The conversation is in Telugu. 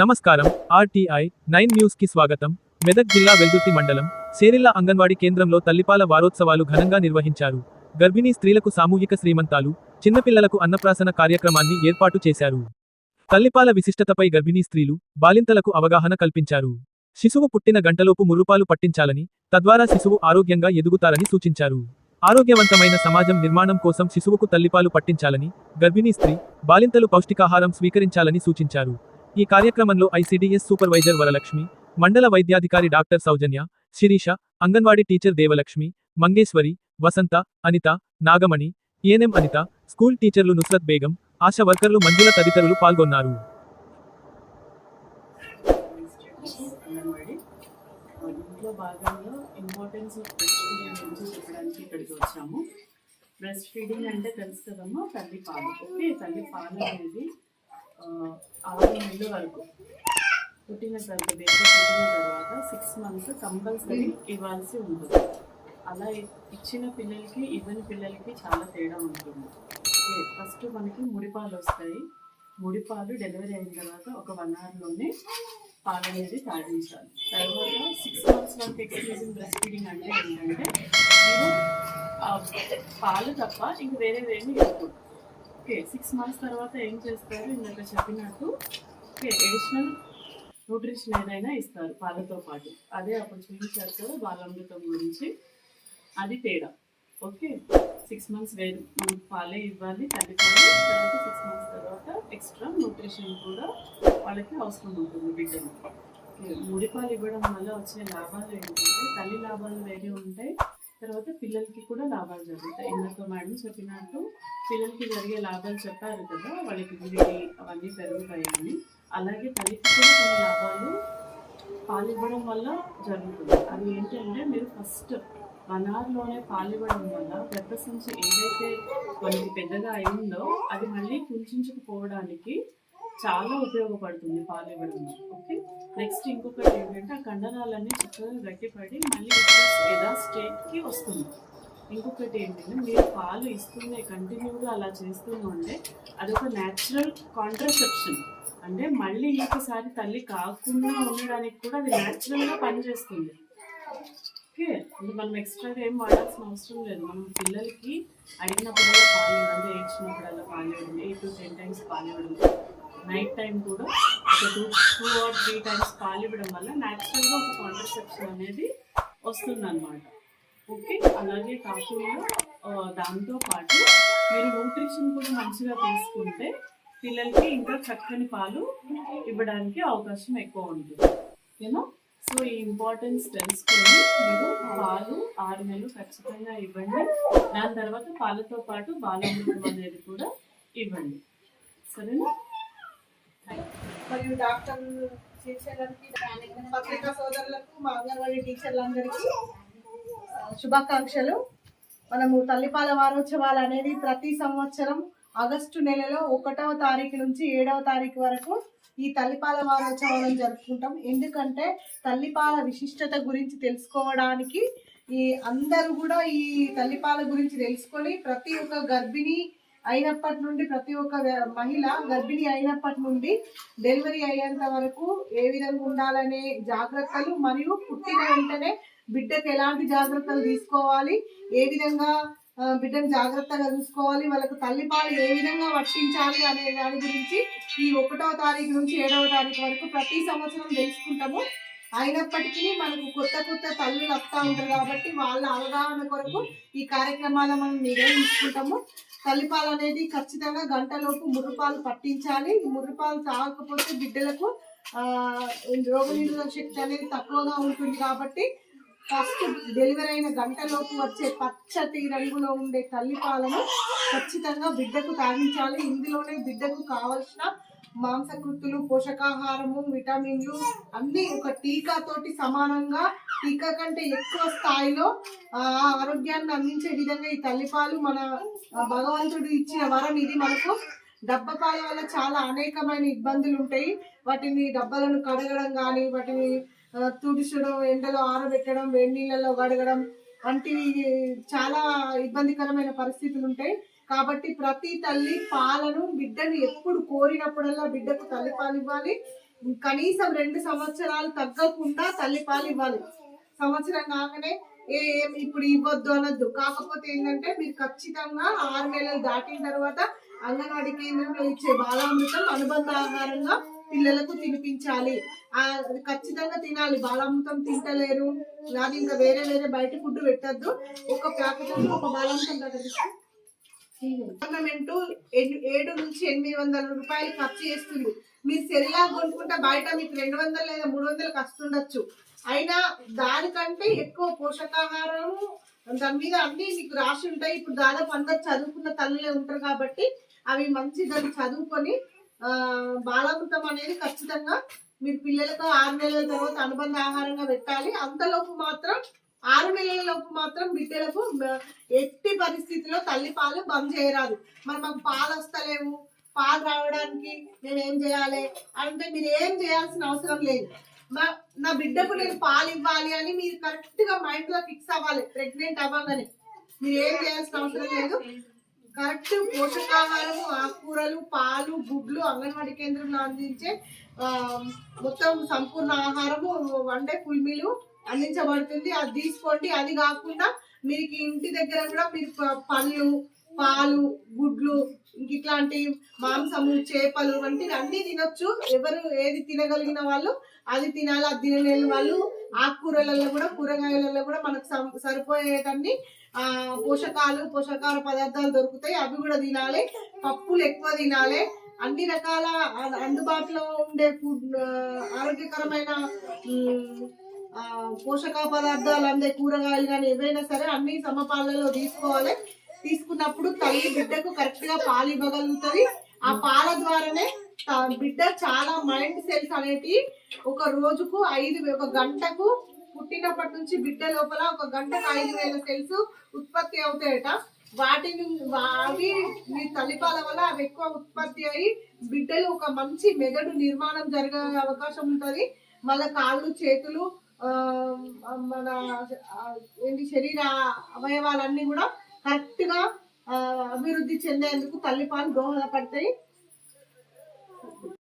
నమస్కారం ఆర్టీఐ నైన్ న్యూస్కి స్వాగతం. మెదక్ జిల్లా వెల్దుర్తి మండలం సేరిల్ల అంగన్వాడీ కేంద్రంలో తల్లిపాల వారోత్సవాలు ఘనంగా నిర్వహించారు. గర్భిణీ స్త్రీలకు సామూహిక శ్రీమంతాలు చిన్నపిల్లలకు అన్నప్రాసన కార్యక్రమాన్ని ఏర్పాటు చేశారు. తల్లిపాల విశిష్టతపై గర్భిణీ స్త్రీలు బాలింతలకు అవగాహన కల్పించారు. శిశువు పుట్టిన గంటలోపు మురుపాలు పట్టించాలని తద్వారా శిశువు ఆరోగ్యంగా ఎదుగుతారని సూచించారు. ఆరోగ్యవంతమైన సమాజం నిర్మాణం కోసం శిశువుకు తల్లిపాలు పట్టించాలని గర్భిణీ స్త్రీ బాలింతలు పౌష్టికాహారం స్వీకరించాలని సూచించారు. ఈ కార్యక్రమంలో ఐసీడీఎస్ సూపర్వైజర్ వరలక్ష్మి మండల వైద్యాధికారి doctor Soujanya Sirisha anganwadi teacher Devalakshmi Mangeshwari Vasantha Anitha Nagamani ANM Anitha school టీచర్లు నుస్రత్ బేగం ఆశా వర్కర్లు మంజుల తదితరులు పాల్గొన్నారు. Anganwadi importance of breast feeding గురించి చెప్పడానికి ఇక్కడికి వచ్చాము బ్రెస్ట్ ఫీడింగ్ అంటే తెలుసు కదమ్మా తల్లి పాలు. ఓకే తల్లి పాలు అనేది ఆరు నెలల వరకు. పుట్టిన తర్వాత బేబీ పుట్టిన తర్వాత సిక్స్ మంత్స్ కంపల్సరీ ఇవ్వాల్సి ఉంటుంది. అలా ఇచ్చిన పిల్లలకి ఇవ్వని పిల్లలకి చాలా తేడా ఉంటుంది. ఫస్ట్ మనకి ముడిపాలు వస్తాయి. ముడిపాలు డెలివరీ అయిన తర్వాత ఒక వన్ అవర్లోనే పాలు అనేది తాగించాలి. తర్వాత సిక్స్ మంత్స్ వరకు ఎక్స్క్లూజివ్ బ్రెస్ట్ ఫీడింగ్ అంటే ఏంటంటే మీరు పాలు తప్ప ఇంక వేరే వేరే ఇవ్వకూడదు ఓకే సిక్స్ మంత్స్ తర్వాత ఏం చేస్తారు? ఇందాక చెప్పినట్టు ఓకే ఎడిషనల్ న్యూట్రిషన్ ఏదైనా ఇస్తారు పాలతో పాటు. అదే అప్పుడు చూపించారు కదా బాలామృతం గురించి. అది తేడా. ఓకే సిక్స్ మంత్స్ వేరు. పాలే ఇవ్వాలి తల్లిపాలు తర్వాత సిక్స్ మంత్స్ తర్వాత ఎక్స్ట్రా న్యూట్రిషన్ కూడా వాళ్ళకి అవసరం ఉంటుంది బిడ్డలు ముడిపాలు పాలు ఇవ్వడం వల్ల వచ్చే లాభాలు ఏంటంటే తల్లి లాభాలు వేరే ఉంటాయి. తర్వాత పిల్లలకి కూడా లాభాలు జరుగుతాయి. ఇందాక మేడం చెప్పినట్టు పిల్లలకి జరిగే లాభాలు చెప్పారు కదా వాళ్ళకి ఇమ్యూనిటీ అవన్నీ పెరుగుతాయి అని అలాగే తల్లికి కూడా కొన్ని లాభాలు పాలు ఇవ్వడం వల్ల జరుగుతుంది. అది ఏంటంటే మీరు ఫస్ట్ వన్ అవర్లోనే పాలు ఇవ్వడం వల్ల సంచి ఏదైతే మనకి పెద్దగా అయిందో అది మళ్ళీ కుంచుకుపోవడానికి చాలా ఉపయోగపడుతుంది పాలు ఇవ్వడం ఓకే నెక్స్ట్ ఇంకొకటి ఏంటంటే ఆ కండరాలన్నీ చక్కగా గట్టిపడి మళ్ళీ యథా స్టేట్కి వస్తుంది. ఇంకొకటి ఏంటంటే మీరు పాలు ఇస్తూనే కంటిన్యూగా అలా చేస్తూ ఉంటే అదొక న్యాచురల్ కాంట్రసెప్షన్ అంటే మళ్ళీ ఇంకొకసారి తల్లి కాకుండా ఉండడానికి కూడా అది న్యాచురల్గా పనిచేస్తుంది. ఓకే అంటే మనం ఎక్స్ట్రాగా ఏం వాడాల్సిన అవసరం లేదు. మనం పిల్లలకి అడిగినప్పుడల్లా పాలు ఇవ్వండి ఏడ్చినప్పుడల్లా పాలు ఇవ్వండి ఎయిట్ టు టెన్ టైమ్స్ పాలు ఇవ్వడం. నైట్ టైం కూడా ఒక two two or three times పాలు ఇవ్వడం వల్ల న్యాచురల్గా ఒక కాంట్రసెప్షన్ అనేది వస్తుంది అనమాట ఓకే అలాగే కాకుండా దాంతో పాటు మీరు న్యూట్రిషన్ కూడా మంచిగా తీసుకుంటే పిల్లలకి ఇంకా చక్కని పాలు ఇవ్వడానికి అవకాశం ఎక్కువ ఉంటుంది. ఓకేనా సో ఈ ఇంపార్టెన్స్ తెలుసుకొని మీరు పాలు ఆరు నెలలు ఖచ్చితంగా ఇవ్వండి. దాని తర్వాత పాలతో పాటు బాలామృతం అనేది కూడా ఇవ్వండి. సరేనా? మరియు డాక్టర్ శిక్షకులకి పత్రికా సోదరులకు మా అంగన్వాడీ టీచర్లందరికీ శుభాకాంక్షలు. మనము తల్లిపాల వారోత్సవాలు అనేది ప్రతి సంవత్సరం ఆగస్టు నెలలో ఒకటవ తారీఖు నుంచి ఏడవ తారీఖు వరకు ఈ తల్లిపాల వారోత్సవాలను జరుపుకుంటాం. ఎందుకంటే తల్లిపాల విశిష్టత గురించి తెలుసుకోవడానికి ఈ అందరూ కూడా ఈ తల్లిపాల గురించి తెలుసుకొని ప్రతి ఒక్క గర్భిణి అయినప్పటి నుండి ప్రతి ఒక్క మహిళ గర్భిణి అయినప్పటి నుండి డెలివరీ అయ్యేంత వరకు ఏ విధంగా ఉండాలనే జాగ్రత్తలు మరియు పుట్టిన వెంటనే బిడ్డకు ఎలాంటి జాగ్రత్తలు తీసుకోవాలి ఏ విధంగా బిడ్డను జాగ్రత్తగా చూసుకోవాలి వాళ్ళకు తల్లిపాలు ఏ విధంగా వర్తించాలి అనే దాని గురించి ఈ ఒకటో తారీఖు నుంచి ఏడవ తారీఖు వరకు ప్రతి సంవత్సరం తెలుసుకుంటాము. అయినప్పటికీ మనకు కొత్త కొత్త తల్లులు వస్తూ ఉంటారు కాబట్టి వాళ్ళ అవగాహన కొరకు ఈ కార్యక్రమాలు మనం నిర్వహించుకుంటాము. తల్లిపాలు అనేది ఖచ్చితంగా గంటలోపు ముర్రుపాలు పట్టించాలి. ముర్రపాలు ముర్రుపాలు తాగకపోతే బిడ్డలకు రోగనిరోధక శక్తి అనేది తక్కువగా ఉంటుంది కాబట్టి ఫస్ట్ డెలివరీ అయిన గంటలోపు వచ్చే పచ్చటి రంగులో ఉండే తల్లిపాలను ఖచ్చితంగా బిడ్డకు తాగించాలి. ఇందులోనే బిడ్డకు కావలసిన మాంసకృతులు పోషకాహారము విటమిన్లు అన్ని ఒక టీకా తోటి సమానంగా టీకా కంటే ఎక్కువ స్థాయిలో ఆ ఆరోగ్యాన్ని అందించే విధంగా ఈ తల్లిపాలు మన భగవంతుడు ఇచ్చిన వరం ఇది మనకు. డబ్బ పాల వల్ల చాలా అనేకమైన ఇబ్బందులు ఉంటాయి. వాటిని డబ్బాలను కడగడం కానీ వాటిని తుడిచడం తుడుచడం ఎండలో ఆరబెట్టడం వేడి నీళ్ళలో కడగడం వంటివి చాలా ఇబ్బందికరమైన పరిస్థితులు ఉంటాయి. కాబట్టి ప్రతి తల్లి పాలను బిడ్డని ఎప్పుడు కోరినప్పుడల్లా బిడ్డకు తల్లి పాలు ఇవ్వాలి. కనీసం రెండు సంవత్సరాలు తగ్గకుండా తల్లిపాలు ఇవ్వాలి. సంవత్సరం కాగానే ఏ ఏం ఇప్పుడు ఇవ్వద్దు అనొద్దు. కాకపోతే ఏంటంటే మీరు ఖచ్చితంగా ఆరు నెలలు దాటిన తర్వాత అంగన్వాడీ కేంద్రంలో ఇచ్చే బాలామృతం అనుబంధ ఆహారంగా పిల్లలకు తినిపించాలి. ఆ, ఖచ్చితంగా తినాలి. బాలామృతం తింటలేరు. రాదు ఇంకా వేరే వేరే బయట ఫుడ్ పెట్టద్దు. ఒక ప్యాకెట్ ఒక బాలంతం దగ్గర గవర్నమెంట్ ఎన్- ఏడు నుంచి ఎనిమిది వందల రూపాయలు ఖర్చు చేస్తుంది. మీరు సెల్లా కొనుక్కుంటే బయట మీకు రెండు వందలు లేదా మూడు వందలకు వస్తుండొచ్చు. అయినా దానికంటే ఎక్కువ పోషకాహారం దాని మీద అన్ని మీకు రాసి ఉంటాయి. ఇప్పుడు దాదాపు అందరు చదువుకున్న తల్లులే ఉంటారు కాబట్టి అవి మంచి దాన్ని చదువుకొని ఆ, బాలామృతం అనేది ఖచ్చితంగా మీరు పిల్లలకు ఆరు నెలల తర్వాత అనుబంధ ఆహారంగా పెట్టాలి. అంతలోపు మాత్రం ఆరు నెలల లోపు మాత్రం బిడ్డలకు ఎట్టి పరిస్థితిలో తల్లి పాలు బంద్ చేయరాదు. మరి మాకు పాలు వస్తలేవు. పాలు రావడానికి నేను ఏం చేయాలి? అంటే మీరు ఏం చేయాల్సిన అవసరం లేదు. మా- నా బిడ్డకు నేను పాలు ఇవ్వాలి అని మీరు కరెక్ట్గా మైండ్లో ఫిక్స్ అవ్వాలి. ప్రెగ్నెంట్ అవ్వాలని మీరు ఏం చేయాల్సిన అవసరం లేదు. కరెక్ట్ పోషకాహారము ఆకుకూరలు పాలు గుడ్లు అంగన్వాడీ కేంద్రంలో అందించే మొత్తం సంపూర్ణ ఆహారము వండే పుల్మిలు అందించబడుతుంది. అది తీసుకోండి. అది కాకుండా మీకు ఇంటి దగ్గర కూడా మీరు పళ్ళు పాలు గుడ్లు ఇట్లాంటి మాంసము చేపలు వంటివి అన్ని తినొచ్చు. ఎవరు ఏది తినగలిగిన వాళ్ళు అది తినాలి. అది తినలేని వాళ్ళు ఆకుకూరలలో కూడా కూరగాయలలో కూడా మనకు సరిపోయేటన్ని ఆ పోషకాలు పోషకాహార పదార్థాలు దొరుకుతాయి. అవి కూడా తినాలి. పప్పులు ఎక్కువ తినాలి. అన్ని రకాల అందుబాటులో ఉండే ఫుడ్ ఆరోగ్యకరమైన పోషక పదార్థాలు అందే కూరగాయలు కానీ ఏవైనా సరే అన్ని సమపాలలో తీసుకోవాలి. తీసుకున్నప్పుడు తల్లి బిడ్డకు కరెక్ట్గా పాలు ఇవ్వగలుగుతుంది. ఆ పాల ద్వారానే బిడ్డ చాలా మైండ్ సెల్స్ అనేటివి ఒక రోజుకు ఐదు ఒక గంటకు పుట్టినప్పటి నుంచి బిడ్డ లోపల ఒక గంటకు ఐదు వేల సెల్స్ ఉత్పత్తి అవుతాయట. వాటిని అవి మీ తల్లిపాల వల్ల అవి ఎక్కువ ఉత్పత్తి అయ్యి బిడ్డలు ఒక మంచి మెదడు నిర్మాణం జరిగే అవకాశం ఉంటుంది. మళ్ళీ కాళ్ళు చేతులు మన ఏంటి శరీర అవయవాలన్నీ కూడా కరెక్ట్గా అభివృద్ధి చెందేందుకు తల్లిపాలు దోహదపడతాయి.